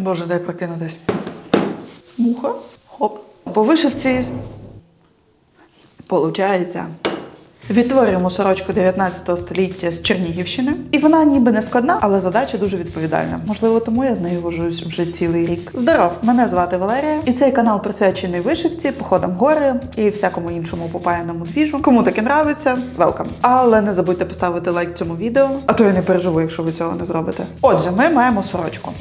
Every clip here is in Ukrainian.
Боже, дай прокинутись. Муха. Хоп. По вишивці. Получається. Відтворюємо сорочку 19 століття з Чернігівщини. І вона ніби не складна, але задача дуже відповідальна. Можливо, тому я з нею вожусь вже цілий рік. Здоров! Мене звати Валерія, і цей канал присвячений вишивці, походам гори і всякому іншому попаяному двіжу. Кому таке нравиться, велкам. Але не забудьте поставити лайк цьому відео, а то я не переживу, якщо ви цього не зробите. Отже, ми маємо сорочку.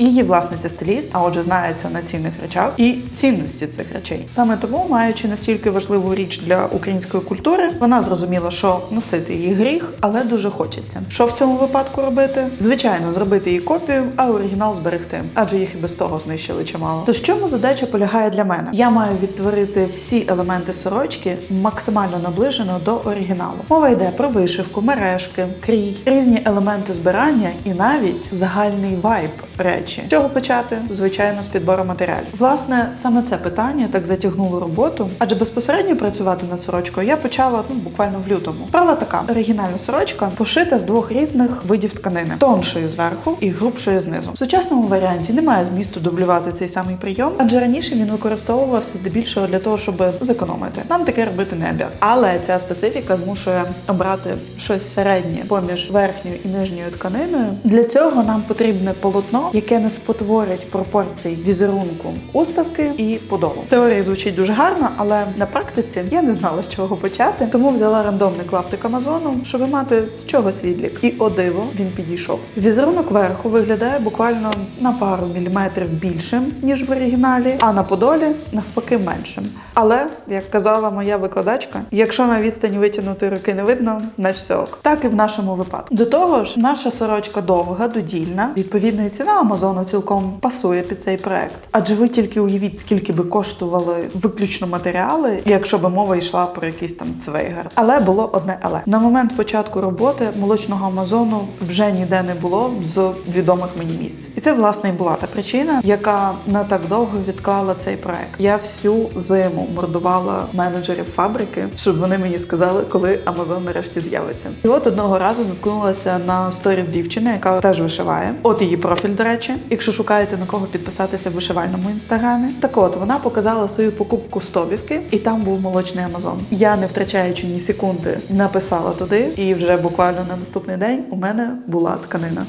Її власниця стиліст, а отже, знається на цінних речах і цінності цих речей. Саме тому, маючи настільки важливу річ для української культури, вона зрозуміла, що носити її гріх, але дуже хочеться. Що в цьому випадку робити? Звичайно, зробити її копію, а оригінал зберегти, адже їх і без того знищили чимало. То в чому задача полягає для мене? Я маю відтворити всі елементи сорочки максимально наближено до оригіналу. Мова йде про вишивку, мережки, крій, різні елементи збирання і навіть загальний вайб речі. З Чого почати? Звичайно, з підбору матеріалів. Власне, саме це питання так затягнуло роботу, адже безпосередньо працювати над сорочкою я почала ну буквально в лютому. Справа така: оригінальна сорочка пошита з двох різних видів тканини: тоншої зверху і грубшої знизу. В сучасному варіанті немає змісту дублювати цей самий прийом, адже раніше він використовувався здебільшого для того, щоб зекономити. Нам таке робити не обяз. Але ця специфіка змушує обрати щось середнє поміж верхньою і нижньою тканиною. Для цього нам потрібне полотно, яке не спотворить пропорцій візерунку уставки і подолу. В Теорії звучить дуже гарно, але на практиці я не знала з чого почати, тому взяла рандомний клаптик Амазону, щоб мати чогось відлік. І о диво він підійшов. Візерунок верху виглядає буквально на пару міліметрів більшим ніж в оригіналі, а на подолі навпаки меншим. Але як казала моя викладачка, якщо на відстані витягнути руки не видно, на все ок. Так і в нашому випадку. До того ж, наша сорочка довга, додільна. Відповідно, і ціна Амазону цілком пасує під цей проект. Адже ви тільки уявіть, скільки би коштували виключно матеріали, якщо би мова йшла про якийсь там цвейгар. Але було одне але на момент початку роботи молочного Амазону вже ніде не було з відомих мені місць. І це власне і була та причина, яка на так довго відклала цей проект. Я всю зиму мордувала менеджерів фабрики, щоб вони мені сказали, коли Амазон нарешті з'явиться. І от одного разу наткнулася на сторіс дівчини, яка теж вишиває. От її профіль, до речі, якщо шукаєте на кого підписатися в вишивальному інстаграмі. Так от вона показала свою покупку стобівки, і там був молочний Амазон. Я не втрачаючи ні секунди, написала туди, і вже буквально на наступний день у мене була тканина.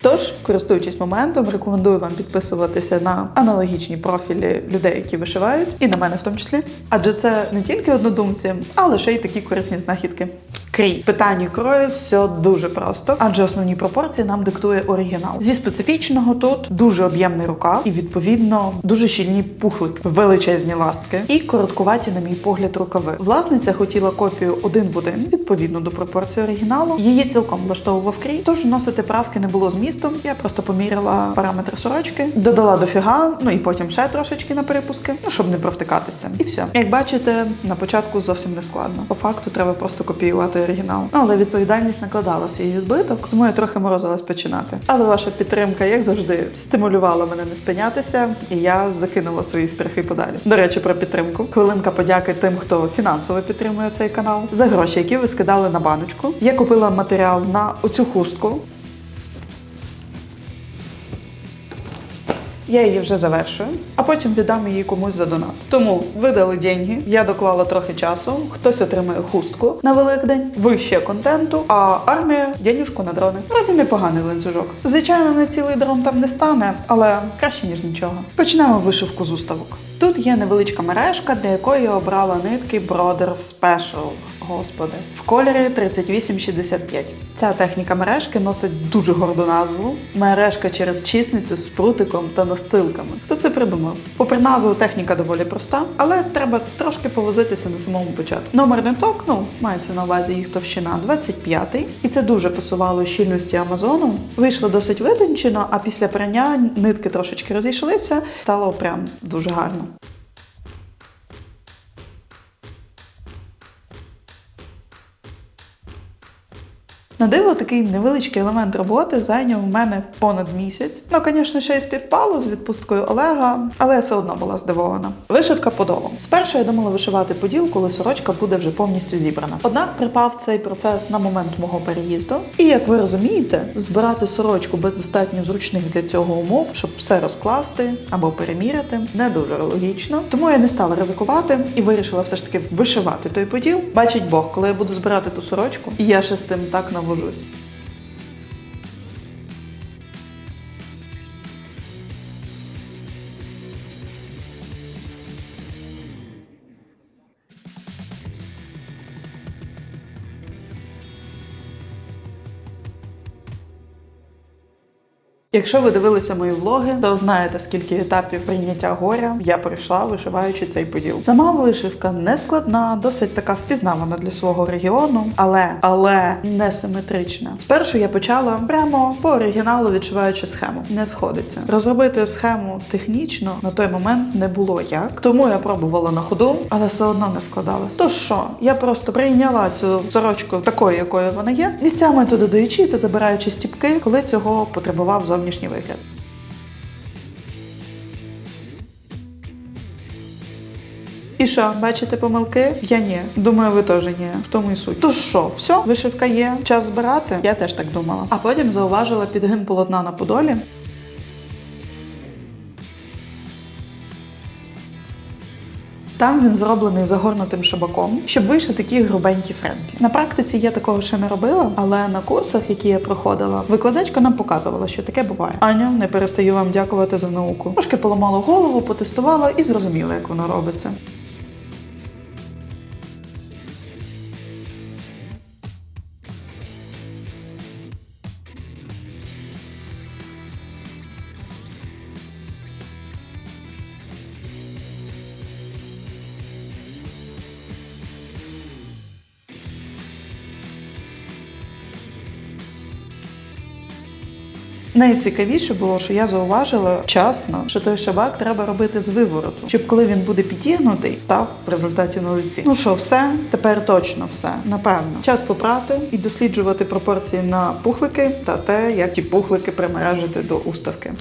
Тож, користуючись моментом, рекомендую вам підписуватися на аналогічні профілі людей, які вишивають, і на мене в тому числі. Адже це не тільки однодумці, але ще й такі корисні знахідки. Крій В питанні крою все дуже просто, адже основні пропорції нам диктує оригінал. Зі специфічного тут дуже об'ємний рукав і відповідно дуже щільні пухлики, величезні ластки і короткуваті, на мій погляд, рукави. Власниця хотіла копію один в один відповідно до пропорції оригіналу. Її цілком влаштовував крій, тож носити правки не було змісту. Я просто поміряла параметри сорочки, додала дофіга, ну і потім ще трошечки на перепуски, ну щоб не провтикатися. І все. Як бачите, на початку зовсім не складно. По факту треба просто копіювати оригінал. Ну, але відповідальність накладала свій відбиток, тому я трохи морозилась починати. Але ваша підтримка, як завжди, стимулювала мене не спинятися, і я закинула свої страхи подалі. До речі, про підтримку. Хвилинка подяки тим, хто фінансово підтримує цей канал за гроші, які ви скидали на баночку. Я купила матеріал на оцю хустку. Я її вже завершую, а потім віддам її комусь за донат. Тому видали деньги, я доклала трохи часу, хтось отримає хустку на Великдень, ви ще контенту, а армія денюжку на дрони. Вроді непоганий ланцюжок. Звичайно, на цілий дрон там не стане, але краще ніж нічого. Почнемо вишивку з уставок. Тут є невеличка мережка, для якої я обрала нитки Brothers Special. Господи, в кольорі 3865. Ця техніка мережки носить дуже горду назву мережка через чисницю з прутиком та настилками. Хто це придумав? Попри назву, техніка доволі проста, але треба трошки повозитися на самому початку. Номер ниток, ну мається на увазі їх товщина 25, і це дуже пасувало щільності Амазону. Вийшло досить витончено, а після прання нитки трошечки розійшлися, стало прям дуже гарно. На диво, такий невеличкий елемент роботи зайняв у мене понад місяць. Ну, звісно, ще й співпало з відпусткою Олега, але я все одно була здивована. Вишивка подолом. Спершу я думала вишивати поділ, коли сорочка буде вже повністю зібрана. Однак припав цей процес на момент мого переїзду. І як ви розумієте, збирати сорочку без достатньо зручних для цього умов, щоб все розкласти або переміряти, не дуже логічно. Тому я не стала ризикувати і вирішила все ж таки вишивати той поділ. Бачить Бог, коли я буду збирати ту сорочку, і я ще з тим так навожусь. Якщо ви дивилися мої влоги, то знаєте, скільки етапів прийняття горя я пройшла, вишиваючи цей поділ. Сама вишивка не складна, досить така впізнавана для свого регіону, але але не симетрична. Спершу я почала прямо по оригіналу відшиваючи схему. Не сходиться. Розробити схему технічно на той момент не було як, тому я пробувала на ходу, але все одно не складалось. То що, я просто прийняла цю сорочку такою, якою вона є, місцями то додаючи, то забираючи стіпки, коли цього потребував зовнішній вигляд. І що, бачите помилки? Я ні. Думаю, ви теж ні. В тому і суть. То що, все, вишивка є, час збирати? Я теж так думала. А потім зауважила підгин полотна на подолі. Там він зроблений загорнутим шибаком, щоб вийшли такі грубенькі френзлі. На практиці я такого ще не робила, але на курсах, які я проходила, викладачка нам показувала, що таке буває. Аню, не перестаю вам дякувати за науку. Трошки поламала голову, потестувала і зрозуміла, як воно робиться. Найцікавіше було, що я зауважила вчасно, що той шабак треба робити з вивороту, щоб коли він буде підігнутий, став в результаті на лиці. Ну що, все? Тепер точно все. Напевно. Час попрати і досліджувати пропорції на пухлики та те, як ті пухлики примережити до уставки.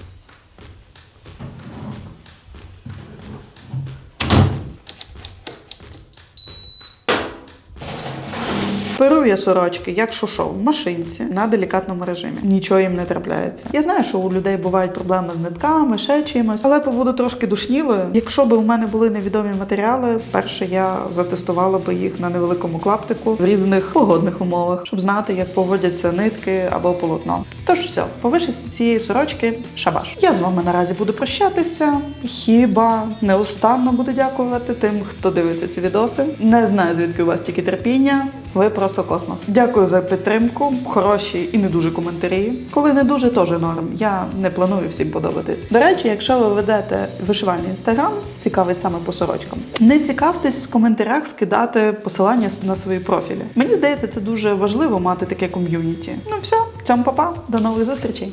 Я сорочки, як шушов, в машинці на делікатному режимі. Нічого їм не трапляється. Я знаю, що у людей бувають проблеми з нитками, ще чимось, але побуду трошки душнілою. Якщо би у мене були невідомі матеріали, перше я затестувала би їх на невеликому клаптику в різних погодних умовах, щоб знати, як поводяться нитки або полотно. Тож все, по вишивці цієї сорочки шабаш. Я з вами наразі буду прощатися. Хіба неустанно буду дякувати тим, хто дивиться ці відоси. Не знаю, звідки у вас тільки терпіння. Ви просто космос. Дякую за підтримку, хороші і не дуже коментарі. Коли не дуже, теж норм. Я не планую всім подобатись. До речі, якщо ви ведете вишивальний інстаграм, цікавий саме по сорочкам, не цікавтесь в коментарях скидати посилання на свої профілі. Мені здається, це дуже важливо мати таке ком'юніті. Ну все, цьому папа, до нових зустрічей.